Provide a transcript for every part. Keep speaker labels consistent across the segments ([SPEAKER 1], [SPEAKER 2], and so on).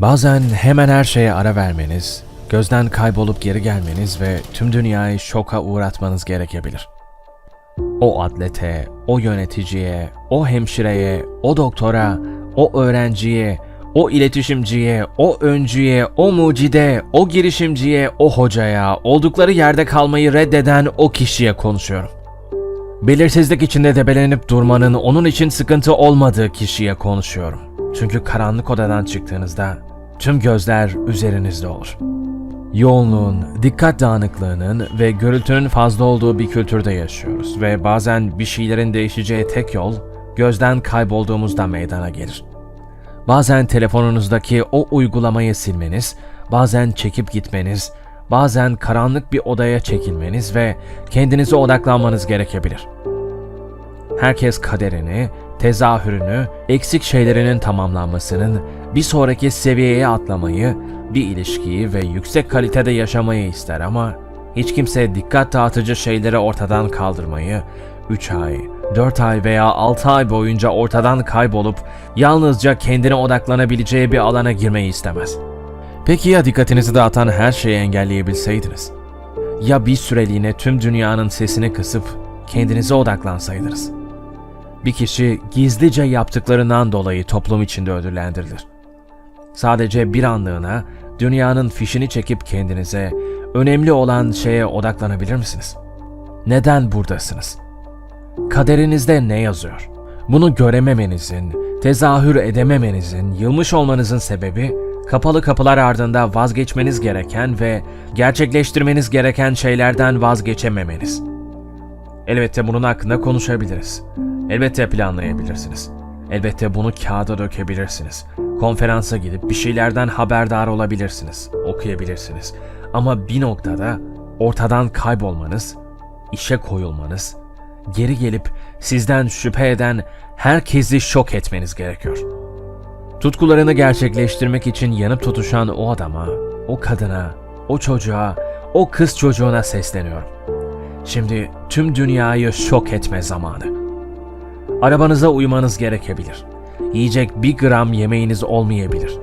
[SPEAKER 1] Bazen hemen her şeye ara vermeniz, gözden kaybolup geri gelmeniz ve tüm dünyayı şoka uğratmanız gerekebilir. O atlete, o yöneticiye, o hemşireye, o doktora, o öğrenciye, o iletişimciye, o öncüye, o mucide, o girişimciye, o hocaya, oldukları yerde kalmayı reddeden o kişiye konuşuyorum. Belirsizlik içinde debelenip durmanın onun için sıkıntı olmadığı kişiye konuşuyorum. Çünkü karanlık odadan çıktığınızda tüm gözler üzerinizde olur. Yoğunluğun, dikkat dağınıklığının ve gürültünün fazla olduğu bir kültürde yaşıyoruz ve bazen bir şeylerin değişeceği tek yol gözden kaybolduğumuzda meydana gelir. Bazen telefonunuzdaki o uygulamayı silmeniz, bazen çekip gitmeniz, bazen karanlık bir odaya çekilmeniz ve kendinize odaklanmanız gerekebilir. Herkes kaderini, tezahürünü, eksik şeylerinin tamamlanmasının, bir sonraki seviyeye atlamayı, bir ilişkiyi ve yüksek kalitede yaşamayı ister ama hiç kimse dikkat dağıtıcı şeyleri ortadan kaldırmayı, 3 ay, 4 ay veya 6 ay boyunca ortadan kaybolup yalnızca kendine odaklanabileceği bir alana girmeyi istemez. Peki ya dikkatinizi dağıtan her şeyi engelleyebilseydiniz? Ya bir süreliğine tüm dünyanın sesini kısıp kendinize odaklansaydınız? Bir kişi gizlice yaptıklarından dolayı toplum içinde ödüllendirilir. Sadece bir anlığına dünyanın fişini çekip kendinize önemli olan şeye odaklanabilir misiniz? Neden buradasınız? Kaderinizde ne yazıyor? Bunu görememenizin, tezahür edememenizin, yılmış olmanızın sebebi kapalı kapılar ardında vazgeçmeniz gereken ve gerçekleştirmeniz gereken şeylerden vazgeçememeniz. Elbette bunun hakkında konuşabiliriz. Elbette planlayabilirsiniz. Elbette bunu kağıda dökebilirsiniz. Konferansa gidip bir şeylerden haberdar olabilirsiniz, okuyabilirsiniz. Ama bir noktada ortadan kaybolmanız, işe koyulmanız, geri gelip sizden şüphe eden herkesi şok etmeniz gerekiyor. Tutkularını gerçekleştirmek için yanıp tutuşan o adama, o kadına, o çocuğa, o kız çocuğuna sesleniyorum. Şimdi tüm dünyayı şok etme zamanı. Arabanıza uymanız gerekebilir. Yiyecek bir gram yemeğiniz olmayabilir.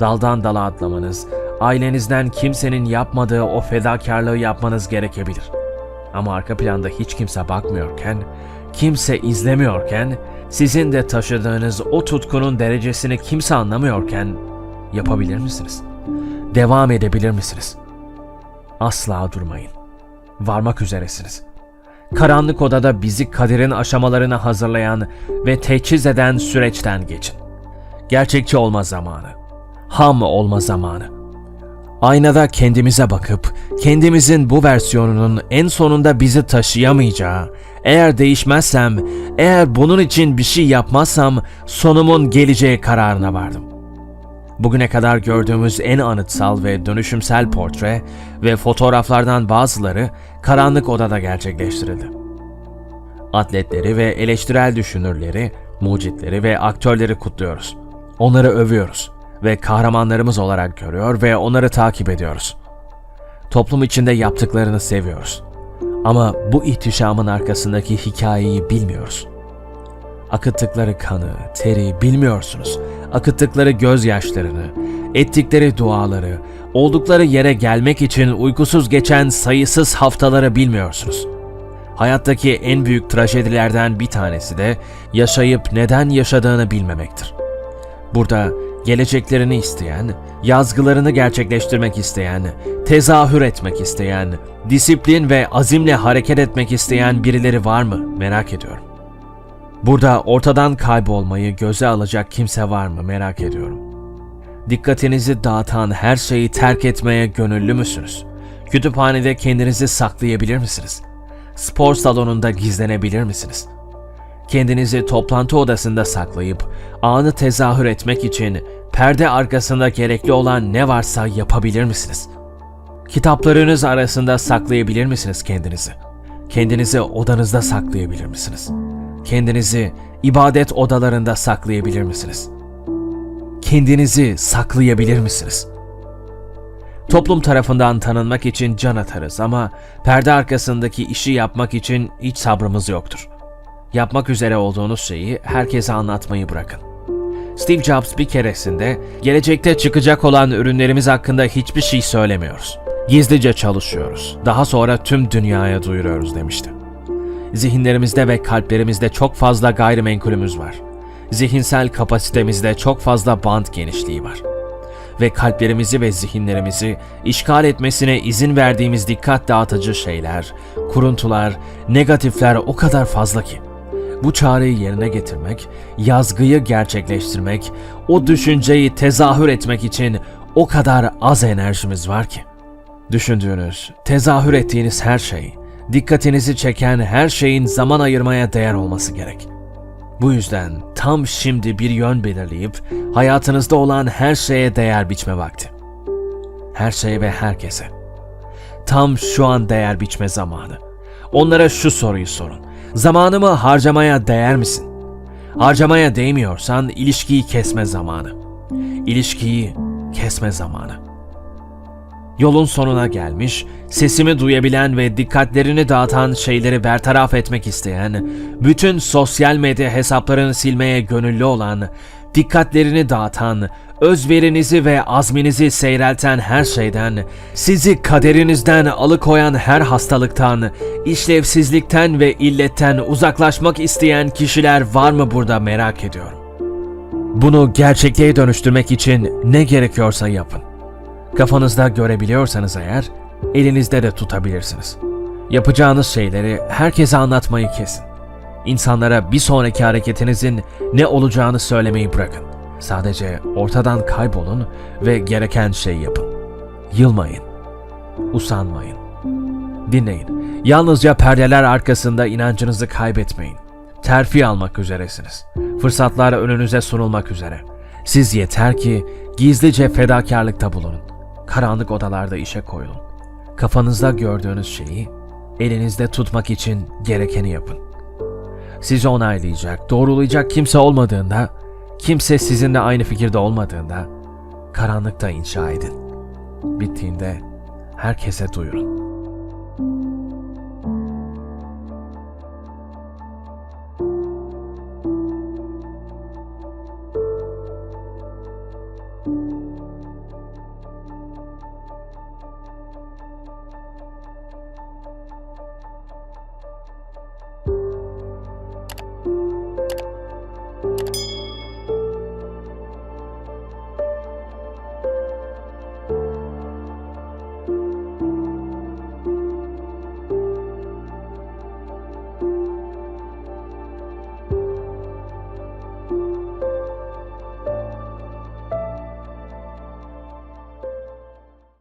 [SPEAKER 1] Daldan dala atlamanız, ailenizden kimsenin yapmadığı o fedakarlığı yapmanız gerekebilir. Ama arka planda hiç kimse bakmıyorken, kimse izlemiyorken, sizin de taşıdığınız o tutkunun derecesini kimse anlamıyorken yapabilir misiniz? Devam edebilir misiniz? Asla durmayın. Varmak üzeresiniz. Karanlık odada bizi kaderin aşamalarını hazırlayan ve teçhiz eden süreçten geçin. Gerçekçi olma zamanı. Ham olma zamanı. Aynada kendimize bakıp kendimizin bu versiyonunun en sonunda bizi taşıyamayacağı, eğer değişmezsem, eğer bunun için bir şey yapmazsam sonumun geleceği kararına vardım. Bugüne kadar gördüğümüz en anıtsal ve dönüşümsel portre ve fotoğraflardan bazıları karanlık odada gerçekleştirildi. Atletleri ve eleştirel düşünürleri, mucitleri ve aktörleri kutluyoruz. Onları övüyoruz ve kahramanlarımız olarak görüyor ve onları takip ediyoruz. Toplum içinde yaptıklarını seviyoruz. Ama bu ihtişamın arkasındaki hikayeyi bilmiyoruz. Akıttıkları kanı, teri bilmiyorsunuz. Akıttıkları gözyaşlarını, ettikleri duaları, oldukları yere gelmek için uykusuz geçen sayısız haftaları bilmiyorsunuz. Hayattaki en büyük trajedilerden bir tanesi de yaşayıp neden yaşadığını bilmemektir. Burada geleceklerini isteyen, yazgılarını gerçekleştirmek isteyen, tezahür etmek isteyen, disiplin ve azimle hareket etmek isteyen birileri var mı merak ediyorum. Burada ortadan kaybolmayı göze alacak kimse var mı merak ediyorum. Dikkatinizi dağıtan her şeyi terk etmeye gönüllü müsünüz? Kütüphanede kendinizi saklayabilir misiniz? Spor salonunda gizlenebilir misiniz? Kendinizi toplantı odasında saklayıp anı tezahür etmek için perde arkasında gerekli olan ne varsa yapabilir misiniz? Kitaplarınız arasında saklayabilir misiniz kendinizi? Kendinizi odanızda saklayabilir misiniz? Kendinizi ibadet odalarında saklayabilir misiniz? Kendinizi saklayabilir misiniz? Toplum tarafından tanınmak için can atarız ama perde arkasındaki işi yapmak için hiç sabrımız yoktur. Yapmak üzere olduğunuz şeyi herkese anlatmayı bırakın. Steve Jobs bir keresinde gelecekte çıkacak olan ürünlerimiz hakkında hiçbir şey söylemiyoruz. Gizlice çalışıyoruz. Daha sonra tüm dünyaya duyuruyoruz demişti. Zihinlerimizde ve kalplerimizde çok fazla gayrimenkulümüz var. Zihinsel kapasitemizde çok fazla band genişliği var. Ve kalplerimizi ve zihinlerimizi işgal etmesine izin verdiğimiz dikkat dağıtıcı şeyler, kuruntular, negatifler o kadar fazla ki. Bu çağrıyı yerine getirmek, yazgıyı gerçekleştirmek, o düşünceyi tezahür etmek için o kadar az enerjimiz var ki. Düşündüğünüz, tezahür ettiğiniz her şey, dikkatinizi çeken her şeyin zaman ayırmaya değer olması gerek. Bu yüzden tam şimdi bir yön belirleyip hayatınızda olan her şeye değer biçme vakti. Her şeye ve herkese. Tam şu an değer biçme zamanı. Onlara şu soruyu sorun. Zamanımı harcamaya değer misin? Harcamaya değmiyorsan ilişkiyi kesme zamanı. İlişkiyi kesme zamanı. Yolun sonuna gelmiş, sesimi duyabilen ve dikkatlerini dağıtan şeyleri bertaraf etmek isteyen, bütün sosyal medya hesaplarını silmeye gönüllü olan, dikkatlerini dağıtan, özverinizi ve azminizi seyrelten her şeyden, sizi kaderinizden alıkoyan her hastalıktan, işlevsizlikten ve illetten uzaklaşmak isteyen kişiler var mı burada merak ediyorum. Bunu gerçekliğe dönüştürmek için ne gerekiyorsa yapın. Kafanızda görebiliyorsanız eğer, elinizde de tutabilirsiniz. Yapacağınız şeyleri herkese anlatmayı kesin. İnsanlara bir sonraki hareketinizin ne olacağını söylemeyi bırakın. Sadece ortadan kaybolun ve gereken şeyi yapın. Yılmayın. Usanmayın. Dinleyin. Yalnızca perdeler arkasında inancınızı kaybetmeyin. Terfi almak üzeresiniz. Fırsatlar önünüze sunulmak üzere. Siz yeter ki gizlice fedakarlıkta bulunun. Karanlık odalarda işe koyulun. Kafanızda gördüğünüz şeyi elinizde tutmak için gerekeni yapın. Sizi onaylayacak, doğrulayacak kimse olmadığında, kimse sizinle aynı fikirde olmadığında, karanlıkta inşa edin. Bittiğinde herkese duyurun.